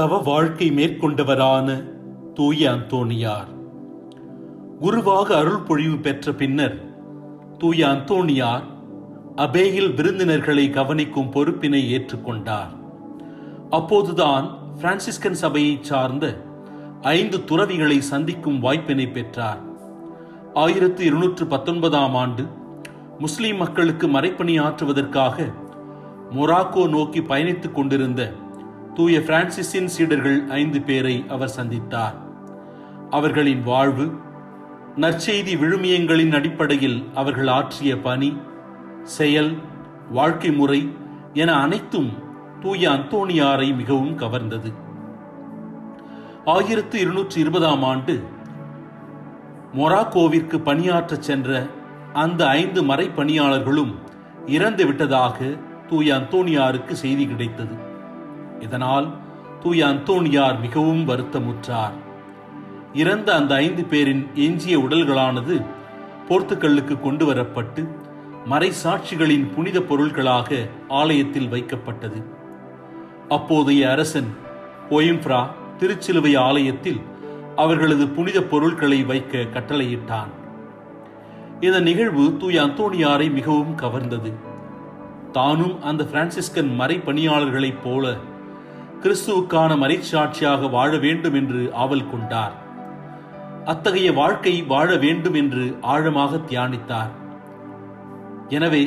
தவ வாழ்க்கை மேற்கொண்டவரான தூய அந்தோணியார் குருவாக அருள் பொழிவு பெற்ற பின்னர் தூய அந்தோணியார் அபேயில் விருந்தினர்களை கவனிக்கும் பொறுப்பினை ஏற்றுக்கொண்டார். அப்போதுதான் பிரான்சிஸ்கன் சபையைச் சார்ந்த ஐந்து துறவிகளை சந்திக்கும் வாய்ப்பினை பெற்றார். ஆயிரத்தி இருநூற்று பத்தொன்பதாம் ஆண்டு முஸ்லிம் மக்களுக்கு மறைப்பணி ஆற்றுவதற்காக மொராக்கோ நோக்கி பயணித்துக் கொண்டிருந்த தூய பிரான்சிஸின் சீடர்கள் ஐந்து பேரை அவர் சந்தித்தார். அவர்களின் வாழ்வு நற்செய்தி விழுமியங்களின் அடிப்படையில் அவர்கள் ஆற்றிய பணி செயல் வாழ்க்கை முறை என அனைத்தும் தூய அந்தோணியாரை மிகவும் கவர்ந்தது. ஆயிரத்து இருநூற்றி இருபதாம் ஆண்டு மொராக்கோவிற்கு பணியாற்றச் சென்ற அந்த ஐந்து மறைப்பணியாளர்களும் இறந்து விட்டதாக தூய அந்தோணியாருக்கு செய்தி கிடைத்தது. இதனால் தூய அந்தோணியார் மிகவும் வருத்தமுற்றார். இறந்த அந்த ஐந்து பேரின் எஞ்சிய உடல்களானது போர்த்துக்கல்லுக்கு கொண்டு வரப்பட்டு மறைசாட்சிகளின் புனித பொருட்களாக ஆலயத்தில் வைக்கப்பட்டது. அப்போதைய அரசன் ஒயிம்ப்ரா திருச்சிலுவை ஆலயத்தில் அவர்களது புனித பொருட்களை வைக்க கட்டளையிட்டான். இந்த நிகழ்வு தூய அந்தோணியாரை மிகவும் கவர்ந்தது. தானும் அந்த பிரான்சிஸ்கன் மறை பணியாளர்களைப் போல கிறிஸ்துவுக்கான மறைச்சாட்சியாக வாழ வேண்டும் என்று ஆவல் கொண்டார். அத்தகைய வாழ்க்கை வாழ வேண்டும் என்று ஆழமாக தியானித்தார். எனவே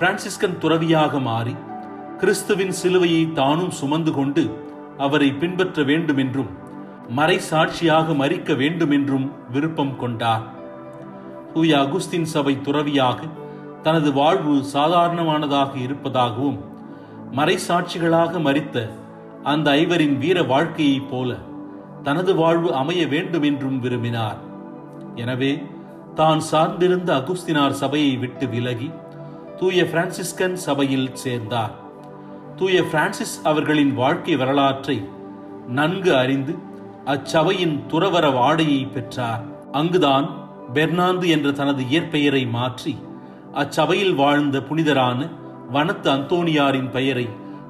பிரான்சிஸ்கன் துறவியாக மாறி கிறிஸ்துவின் சிலுவையை தானும் சுமந்து கொண்டு அவரை பின்பற்ற வேண்டும் என்றும் மறை சாட்சியாக மறிக்க வேண்டும் என்றும் விருப்பம் கொண்டார். தூய அகுஸ்தின் சபை துறவியாக தனது வாழ்வு சாதாரணமானதாக இருப்பதாகவும் மறை சாட்சிகளாக மறித்த அந்த ஐவரின் வீர வாழ்க்கையைப் போல தனது வாழ்வு அமைய வேண்டும் என்றும் விரும்பினார். எனவே தான் சார்ந்திருந்த அகுஸ்தினார் சபையை விட்டு விலகி தூய பிரான்சிஸ்கன் சபையில் சேர்ந்தார். தூய பிரான்சிஸ் அவர்களின் வாழ்க்கை வரலாற்றை நன்கு அறிந்து அச்சபையின் துறவர வாடையை பெற்றார். அங்குதான் பெர்னாந்து என்ற தனது இயற்பெயரை மாற்றி அச்சபையில் வாழ்ந்த புனிதரான வனத்து அந்தோனியாரின் பெயரை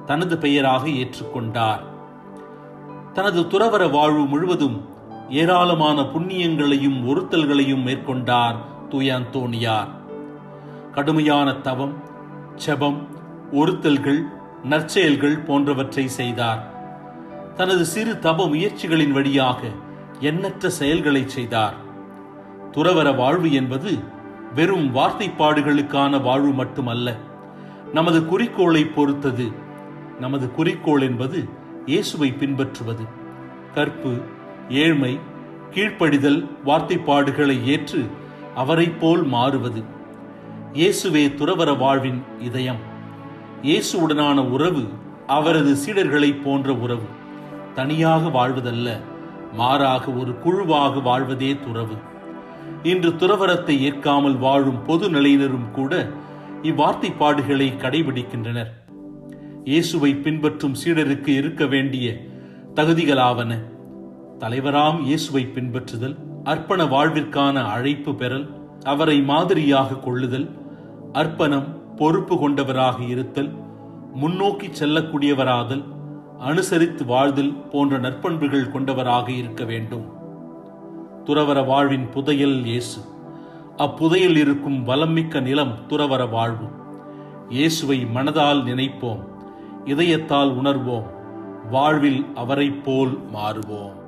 தனது பெயராக ஏற்றுக்கொண்டார். தனது துறவர வாழ்வு முழுவதும் ஏராளமான புண்ணியங்களையும் ஒருத்தல்களையும் மேற்கொண்டார் தூய கடுமையான தவம் செபம் ஒருத்தல்கள் நற்செயல்கள் போன்றவற்றை செய்தார். தனது சிறு தப முயற்சிகளின் வழியாக எண்ணற்ற செயல்களை செய்தார். துறவர வாழ்வு என்பது வெறும் வார்த்தைப்பாடுகளுக்கான வாழ்வு மட்டுமல்ல நமது குறிக்கோளை பொறுத்தது. நமது குறிக்கோள் என்பது இயேசுவை பின்பற்றுவது. கற்பு ஏழ்மை கீழ்ப்படிதல் வார்த்தைப்பாடுகளை ஏற்று அவரைப் போல் மாறுவது. இயேசுவே துறவர வாழ்வின் இதயம். இயேசுவுடனான உறவு அவரது சீடர்களைப் போன்ற உறவு. தனியாக வாழ்வதல்ல மாறாக ஒரு குழுவாக வாழ்வதே துறவு. இன்று துறவரத்தை ஏற்காமல் வாழும் பொது நிலையினரும் கூட இவ்வார்த்தைப்பாடுகளை கடைபிடிக்கின்றனர். இயேசுவை பின்பற்றும் சீடருக்கு இருக்க வேண்டிய தகுதிகளாவன. தலைவராம் இயேசுவை பின்பற்றுதல் அர்ப்பண வாழ்விற்கான அழைப்பு பெறல் அவரை மாதிரியாக கொள்ளுதல் அர்ப்பணம் பொறுப்பு கொண்டவராக இருத்தல் முன்னோக்கி செல்லக்கூடியவராதல் அனுசரித்து வாழ்தல் போன்ற நற்பண்புகள் கொண்டவராக இருக்க வேண்டும். துறவர வாழ்வின் புதையல் இயேசு. அப்புதையில் இருக்கும் வலம்மிக்க நிலம் துறவர வாழ்வு. இயேசுவை மனதால் நினைப்போம். இதயத்தால் உணர்வோம். வாழ்வில் அவரைப் போல் மாறுவோம்.